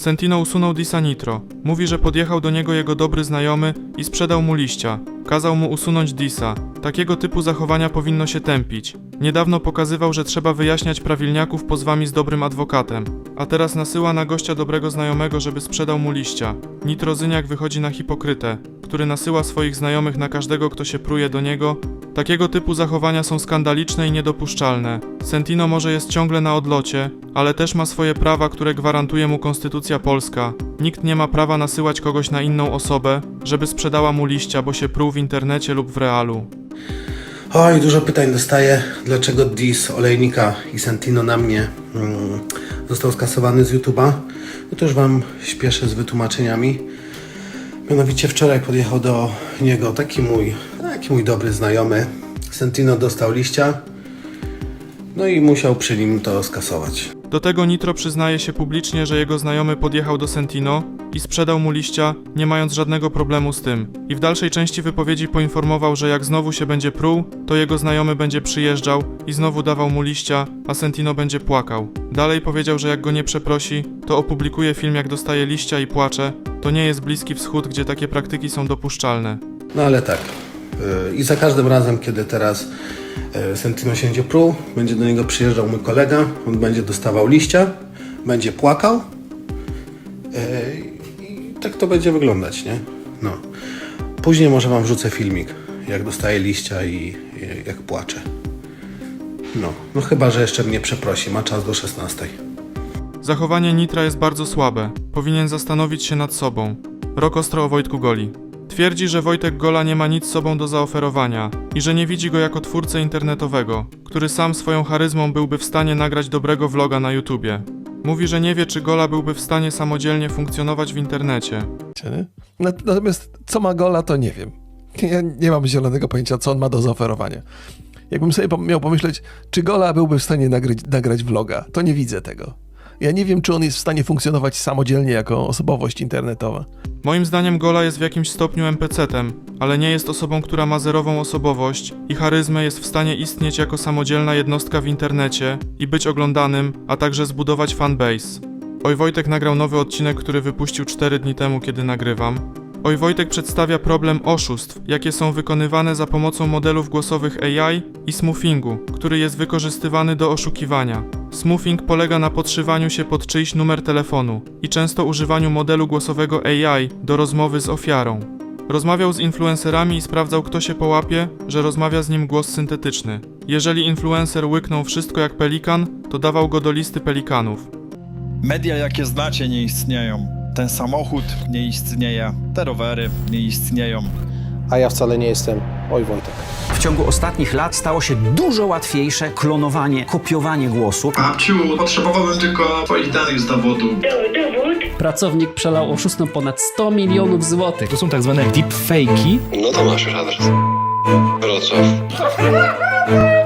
Sentino usunął Disa Nitro. Mówi, że podjechał do niego jego dobry znajomy i sprzedał mu liścia. Kazał mu usunąć Disa. Takiego typu zachowania powinno się tępić. Niedawno pokazywał, że trzeba wyjaśniać prawilniaków pozwami z dobrym adwokatem. A teraz nasyła na gościa dobrego znajomego, żeby sprzedał mu liścia. Nitrozyniak wychodzi na hipokrytę, który nasyła swoich znajomych na każdego, kto się pruje do niego. Takiego typu zachowania są skandaliczne i niedopuszczalne. Sentino może jest ciągle na odlocie, ale też ma swoje prawa, które gwarantuje mu Konstytucja Polska. Nikt nie ma prawa nasyłać kogoś na inną osobę, żeby sprzedała mu liścia, bo się pruł w internecie lub w realu. Oj, dużo pytań dostaję. Dlaczego Dis, Olejnika i Sentino na mnie mm, został skasowany z YouTube'a? No to już Wam śpieszę z wytłumaczeniami. Mianowicie wczoraj podjechał do niego taki mój, taki mój dobry znajomy. Sentino dostał liścia, no i musiał przy nim to skasować. Do tego Nitro przyznaje się publicznie, że jego znajomy podjechał do Sentino i sprzedał mu liścia, nie mając żadnego problemu z tym. I w dalszej części wypowiedzi poinformował, że jak znowu się będzie pruł, to jego znajomy będzie przyjeżdżał i znowu dawał mu liścia, a Sentino będzie płakał. Dalej powiedział, że jak go nie przeprosi, to opublikuje film jak dostaje liścia i płacze. To nie jest Bliski Wschód, gdzie takie praktyki są dopuszczalne. No ale tak. Yy, I za każdym razem, kiedy teraz Sentino się będzie pruł, będzie do niego przyjeżdżał mój kolega, on będzie dostawał liścia, będzie płakał. Yy, I tak to będzie wyglądać, nie? No. Później może wam wrzucę filmik, jak dostaje liścia i jak płacze. No, no chyba, że jeszcze mnie przeprosi, ma czas do 16. Zachowanie Nitra jest bardzo słabe. Powinien zastanowić się nad sobą. Rok ostro o Wojtku Goli. Twierdzi, że Wojtek Gola nie ma nic sobą do zaoferowania i że nie widzi go jako twórcę internetowego, który sam swoją charyzmą byłby w stanie nagrać dobrego vloga na YouTubie. Mówi, że nie wie, czy Gola byłby w stanie samodzielnie funkcjonować w internecie. Natomiast co ma Gola, to nie wiem. Ja nie mam zielonego pojęcia, co on ma do zaoferowania. Jakbym sobie miał pomyśleć, czy Gola byłby w stanie nagrać vloga, to nie widzę tego. Ja nie wiem, czy on jest w stanie funkcjonować samodzielnie jako osobowość internetowa. Moim zdaniem Gola jest w jakimś stopniu NPC-tem, ale nie jest osobą, która ma zerową osobowość i charyzmę jest w stanie istnieć jako samodzielna jednostka w internecie i być oglądanym, a także zbudować fanbase. Oj Wojtek nagrał nowy odcinek, który wypuścił 4 dni temu, kiedy nagrywam. Oj Wojtek przedstawia problem oszustw, jakie są wykonywane za pomocą modelów głosowych AI i smoofingu, który jest wykorzystywany do oszukiwania. Smoothing polega na podszywaniu się pod czyjś numer telefonu i często używaniu modelu głosowego AI do rozmowy z ofiarą. Rozmawiał z influencerami i sprawdzał, kto się połapie, że rozmawia z nim głos syntetyczny. Jeżeli influencer łyknął wszystko jak pelikan, to dawał go do listy pelikanów. Media, jakie znacie, nie istnieją. Ten samochód nie istnieje, te rowery nie istnieją. A ja wcale nie jestem. Oj Wojtek. W ciągu ostatnich lat stało się dużo łatwiejsze klonowanie, kopiowanie głosu. Babciu, potrzebowałbym tylko twoich danych z dowodu. Pracownik przelał oszustom ponad 100 milionów złotych. To są tak zwane deepfake'i. No to masz już adres. Wrocław.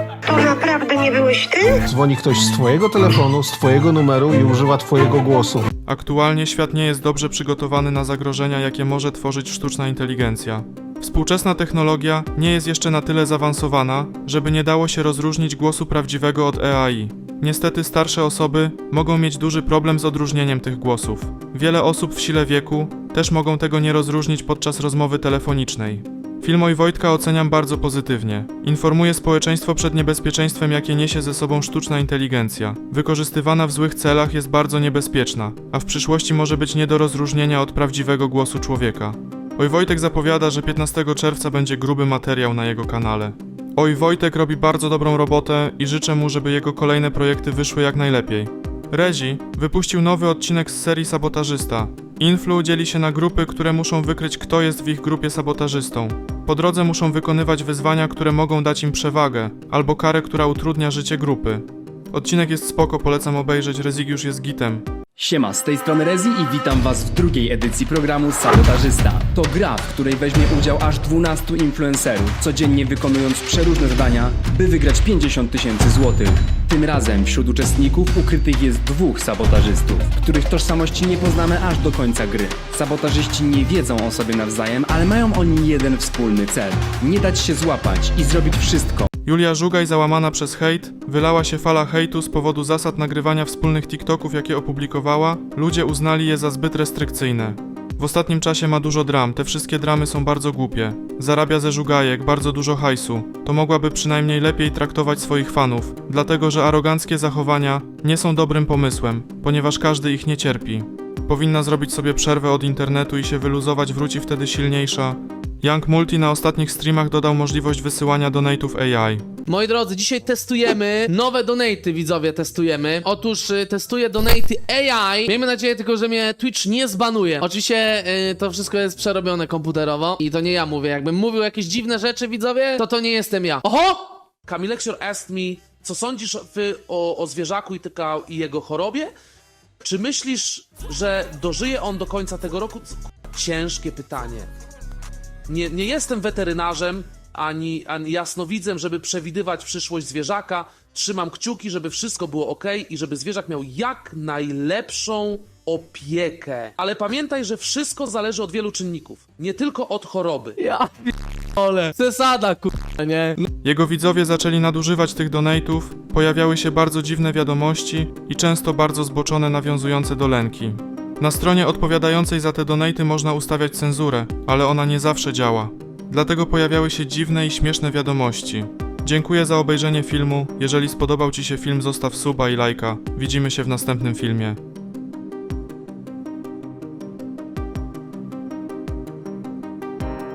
Nie byłeś ty? Dzwoni ktoś z twojego telefonu, z twojego numeru i używa twojego głosu. Aktualnie świat nie jest dobrze przygotowany na zagrożenia, jakie może tworzyć sztuczna inteligencja. Współczesna technologia nie jest jeszcze na tyle zaawansowana, żeby nie dało się rozróżnić głosu prawdziwego od AI. Niestety starsze osoby mogą mieć duży problem z odróżnieniem tych głosów. Wiele osób w sile wieku też mogą tego nie rozróżnić podczas rozmowy telefonicznej. Film Oj Wojtka oceniam bardzo pozytywnie. Informuje społeczeństwo przed niebezpieczeństwem, jakie niesie ze sobą sztuczna inteligencja. Wykorzystywana w złych celach jest bardzo niebezpieczna, a w przyszłości może być nie do rozróżnienia od prawdziwego głosu człowieka. Oj Wojtek zapowiada, że 15 czerwca będzie gruby materiał na jego kanale. Oj Wojtek robi bardzo dobrą robotę i życzę mu, żeby jego kolejne projekty wyszły jak najlepiej. Rezi wypuścił nowy odcinek z serii Sabotażysta. Influ dzieli się na grupy, które muszą wykryć, kto jest w ich grupie sabotażystą. Po drodze muszą wykonywać wyzwania, które mogą dać im przewagę, albo karę, która utrudnia życie grupy. Odcinek jest spoko, polecam obejrzeć, Rezigiusz jest gitem. Siema, z tej strony Rezi i witam was w drugiej edycji programu Sabotażysta. To gra, w której weźmie udział aż 12 influencerów, codziennie wykonując przeróżne zadania, by wygrać 50 tysięcy złotych. Tym razem wśród uczestników ukrytych jest dwóch sabotażystów, których tożsamości nie poznamy aż do końca gry. Sabotażyści nie wiedzą o sobie nawzajem, ale mają oni jeden wspólny cel. Nie dać się złapać i zrobić wszystko, Julia Żugaj, załamana przez hejt, wylała się fala hejtu z powodu zasad nagrywania wspólnych TikToków, jakie opublikowała. Ludzie uznali je za zbyt restrykcyjne. W ostatnim czasie ma dużo dram, te wszystkie dramy są bardzo głupie. Zarabia ze żugajek bardzo dużo hajsu. To mogłaby przynajmniej lepiej traktować swoich fanów, dlatego że aroganckie zachowania nie są dobrym pomysłem, ponieważ każdy ich nie cierpi. Powinna zrobić sobie przerwę od internetu i się wyluzować, wróci wtedy silniejsza. Young Multi na ostatnich streamach dodał możliwość wysyłania donate'ów AI. Moi drodzy, dzisiaj testujemy nowe donaty, widzowie, testujemy. Otóż y, testuję donaty AI. Miejmy nadzieję tylko, że mnie Twitch nie zbanuje. Oczywiście y, to wszystko jest przerobione komputerowo i to nie ja mówię. Jakbym mówił jakieś dziwne rzeczy, widzowie, to to nie jestem ja. Oho! Kamileksior asked me, co sądzisz wy o, o zwierzaku i, tyka, i jego chorobie? Czy myślisz, że dożyje on do końca tego roku? Ciężkie pytanie. Nie, nie jestem weterynarzem ani, ani jasnowidzem, żeby przewidywać przyszłość zwierzaka. Trzymam kciuki, żeby wszystko było ok i żeby zwierzak miał jak najlepszą opiekę. Ale pamiętaj, że wszystko zależy od wielu czynników, nie tylko od choroby. Ja ale Zasada, kurwa, nie? Jego widzowie zaczęli nadużywać tych donate'ów, pojawiały się bardzo dziwne wiadomości i często bardzo zboczone nawiązujące do lęki. Na stronie odpowiadającej za te donaty można ustawiać cenzurę, ale ona nie zawsze działa. Dlatego pojawiały się dziwne i śmieszne wiadomości. Dziękuję za obejrzenie filmu. Jeżeli spodobał Ci się film, zostaw suba i lajka. Widzimy się w następnym filmie.